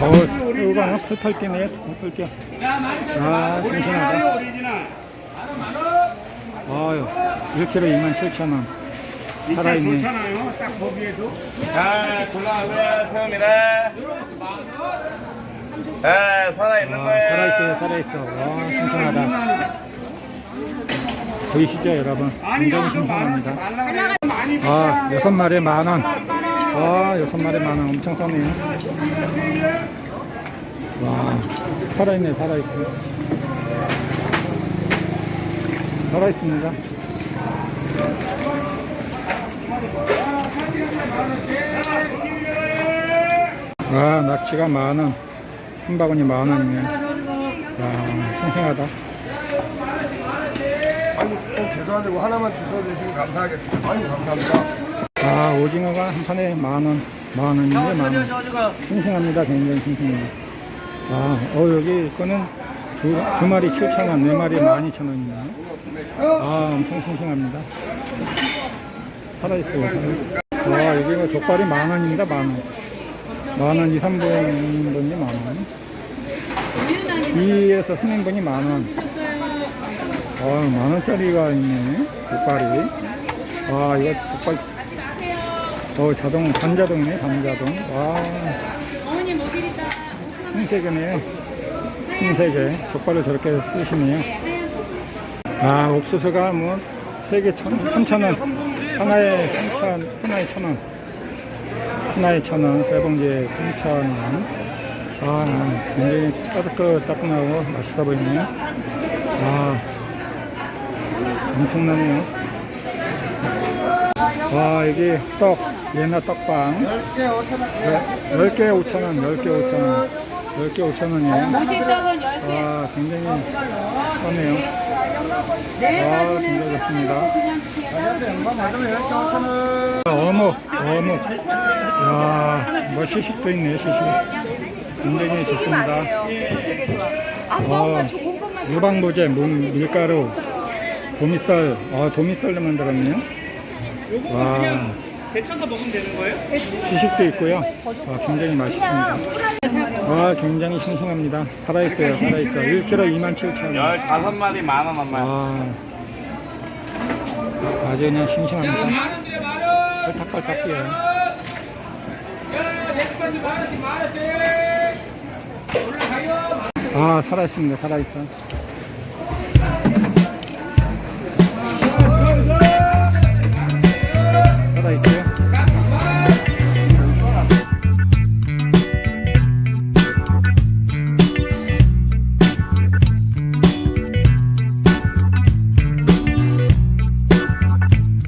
털어가 털털 뛰네 털털 뛰어 아 싱싱하다 아유 1kg 27,000원 살아있네 괜찮아요. 딱 보기에도. 자, 골라오세요. 세웁니다. 네, 살아있는 아, 거예요. 살아있어요 살아있어 와 싱싱하다 보이시죠 여러분 굉장히 많이 아 여섯 마리에 만 원 와 여섯 마리에 만원 엄청 싸네요. 와 살아있네 살아있어요 살아있습니다. 와 낙지가 만원 한 바구니 만원이네 야 싱싱하다. 아니 좀 죄송한데 뭐 하나만 주워 주시면 감사하겠습니다. 아유 감사합니다. 아 오징어가 한 판에 만원 만원인데 만원. 싱싱합니다. 굉장히 싱싱해요. 아 어, 여기 거는 두, 두 마리 7,000원 네 마리 12,000원이네요 아 엄청 싱싱합니다. 살아있어요 살아있어. 와 여기 가 족발이 만원입니다 만원. 만원 2, 3분분이 만원. 2에서 3인분이 만원. 아 만원짜리가 있네 족발이. 와 이거 족발 어 자동 반자동이네 반자동. 와. 어머니 모빌이다. 신세계네요. 신세계. 족발을 저렇게 쓰시네요. 아 옥수수가 뭐 세개 천천원. 하나에 삼천 하나에 천원. 하나에 천원. 세 봉지에 삼천원. 아 굉장히 따뜻따끈하고 맛있어 보이네요. 아 엄청나네요. 와 여기 떡 예나 떡빵 10개 5천원. 10개 5천원 10개 5천원이에요. 무실떡은 10개. 와 굉장히 싸네요 와 굉장히 좋습니다. 어묵 어묵. 야뭐 시식도 있네 시식. 굉장히 좋습니다. 어, 유방부제 물, 밀가루 도미쌀. 아 도미쌀로 만들었네요. 와 데쳐서 먹으면 되는 거예요? 시식도 있고요. 아, 굉장히 맛있습니다. 와 굉장히 싱싱합니다. 살아있어요 살아있어 1kg 27,000원. 15마리 만원 엄마. 아. 아주 그냥 싱싱합니다. 펄딱펄딱 뛰어요. 아 살아있습니다 살아있어